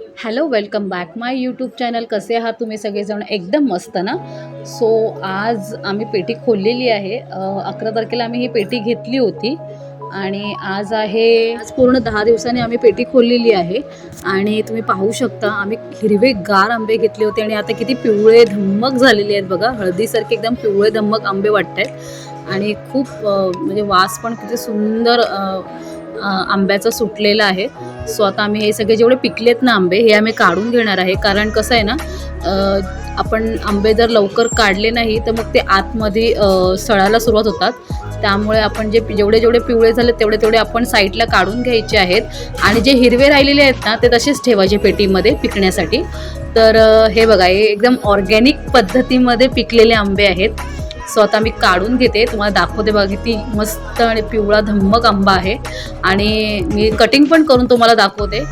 Hello welcome back. My YouTube channel कसे आहात तुम्ही सगळेजण? एकदम मस्त ना? सो आज आम्ही पेटी खोललेली आहे. अकरा तारखेला आम्ही ही पेटी घेतली होती आणि आज आहे आज पूर्ण दहा दिवसांनी आम्ही पेटी खोललेली आहे. आणि तुम्ही पाहू शकता आम्ही हिरवे गार आंबे घेतले होते आणि आता किती पिवळे धम्मक झालेले आहेत बघा. हळदीसारखे एकदम पिवळे धम्मक आंबे वाटत आहेत आणि खूप म्हणजे वास पण किती सुंदर आंब्याचा सुटलेला आहे. सो आता आम्ही हे सगळे जेवढे पिकलेत ना आंबे हे आम्ही काढून घेणार आहे. कारण कसं आहे ना आपण आंबे जर लवकर काढले नाही तर मग ते आतमध्ये सळायला सुरुवात होतात. त्यामुळे आपण जे जेवढे जेवढे पिवळे झाले तेवढे तेवढे आपण साईडला काढून घ्यायचे आहेत. आणि जे हिरवे राहिलेले आहेत ना ते तसेच ठेवायचे पेटीमध्ये पिकण्यासाठी. तर हे बघा हे एकदम ऑर्गॅनिक पद्धतीमध्ये पिकलेले आंबे आहेत. सो आता मी काढून घेते. तुम्हाला दाखवते बघा किती मस्त आणि पिवळा धम्मक आंबा आहे. आणि मी कटिंग पण करून तुम्हाला दाखवते.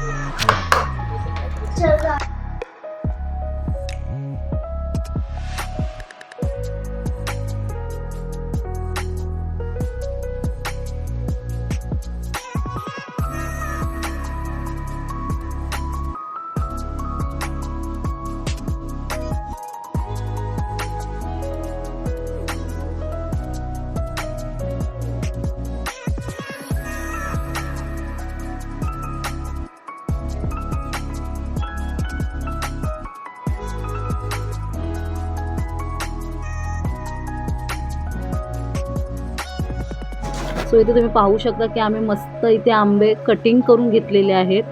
सो इथे तुम्ही पाहू शकता की आम्ही मस्त इथे आंबे कटिंग करून घेतलेले आहेत.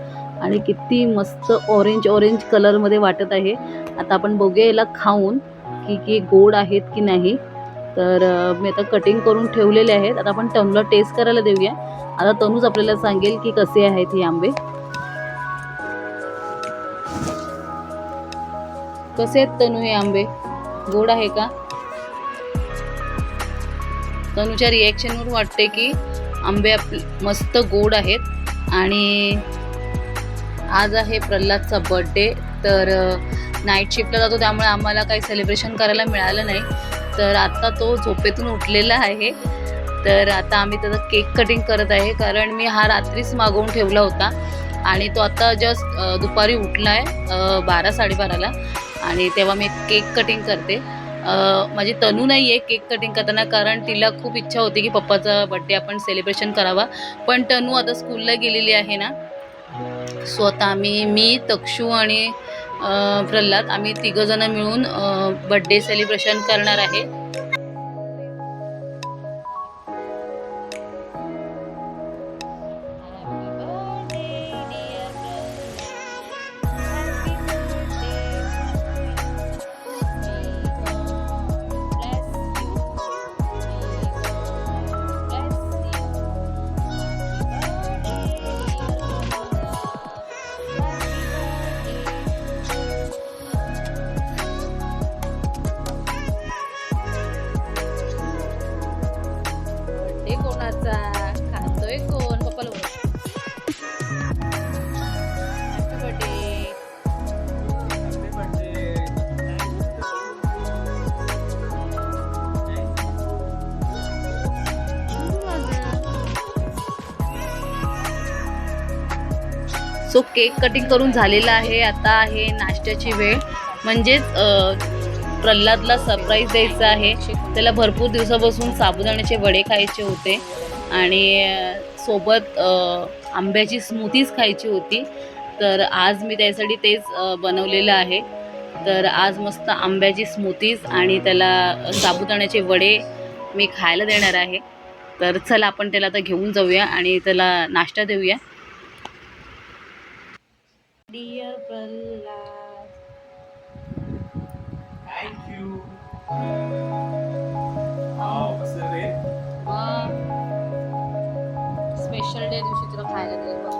आणि किती मस्त ऑरेंज ऑरेंज कलरमध्ये वाटत आहे. आता आपण बघूया याला खाऊन की की गोड आहेत की नाही. तर मी आता कटिंग करून ठेवलेले आहेत. आता आपण तनूला टेस्ट करायला देऊया. आता तनूच आपल्याला सांगेल की कसे आहेत हे आंबे. कसे आहेत तनू हे आंबे? गोड आहे का? तनुच्या रिॲक्शनवर वाटते की आंबे आप मस्त गोड आहेत. आणि आज आहे प्रल्हादचा बड्डे तर नाईट शिफ्टला जातो त्यामुळे आम्हाला काही सेलिब्रेशन करायला मिळालं नाही. तर आता तो झोपेतून उठलेला आहे. तर आता आम्ही त्याचा केक कटिंग करत आहे. कारण मी हा रात्रीच मागवून ठेवला होता. आणि तो आता जस्ट दुपारी उठला आहे बारा साडेबाराला. आणि तेव्हा मी केक कटिंग करते. माझी तनू नाही आहे केक कटिंग करताना कारण तिला खूप इच्छा होती की पप्पाचा बड्डे आपण सेलिब्रेशन करावा. पण तनू आता स्कूलला गेलेली आहे ना. स्वतः आम्ही मी तक्षू आणि प्रल्हाद आम्ही तिघंजणं मिळून बड्डे सेलिब्रेशन करणार आहे. कोणाचा खातोय कोण? पप्पाला सो केक कटिंग करून झालेला आहे. आता आहे नाश्त्याची वेळ. म्हणजेच प्रल्हादला सरप्राईज द्यायचं आहे. त्याला भरपूर दिवसापासून साबुदाण्याचे वडे खायचे होते. आणि सोबत आंब्याची स्मूथीज खायची होती. तर आज मी त्यासाठी तेच बनवलेलं आहे. तर आज मस्त आंब्याची स्मूथीज आणि त्याला साबुदाण्याचे वडे मी खायला देणार आहे. तर चला आपण त्याला आता घेऊन जाऊया आणि त्याला नाश्ता देऊया. स्पेशल डे दिवशी तुला खायला तिथं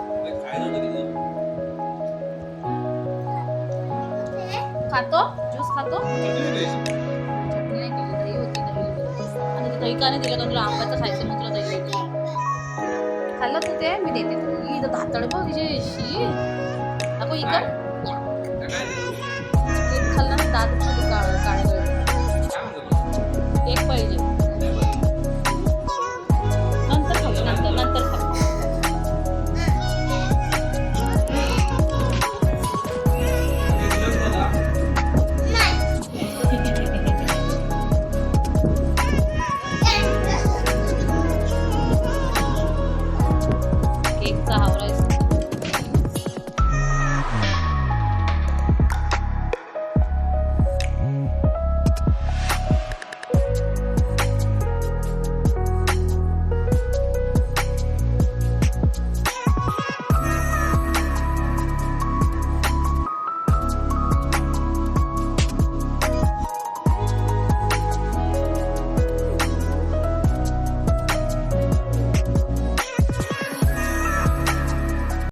खातो? ज्यूस खातो? चटणी नाही. केली दही होती दही आणि ते दही का नाही दिलं तुला आंब्याचं खायचं मग तुला दही. खाल्लं तू ते? मी देते तुला. इथं दातड बघ तिचे शी. अगो इकडं दिलं? खाल्ला ना दात काळ काळे 咋好了？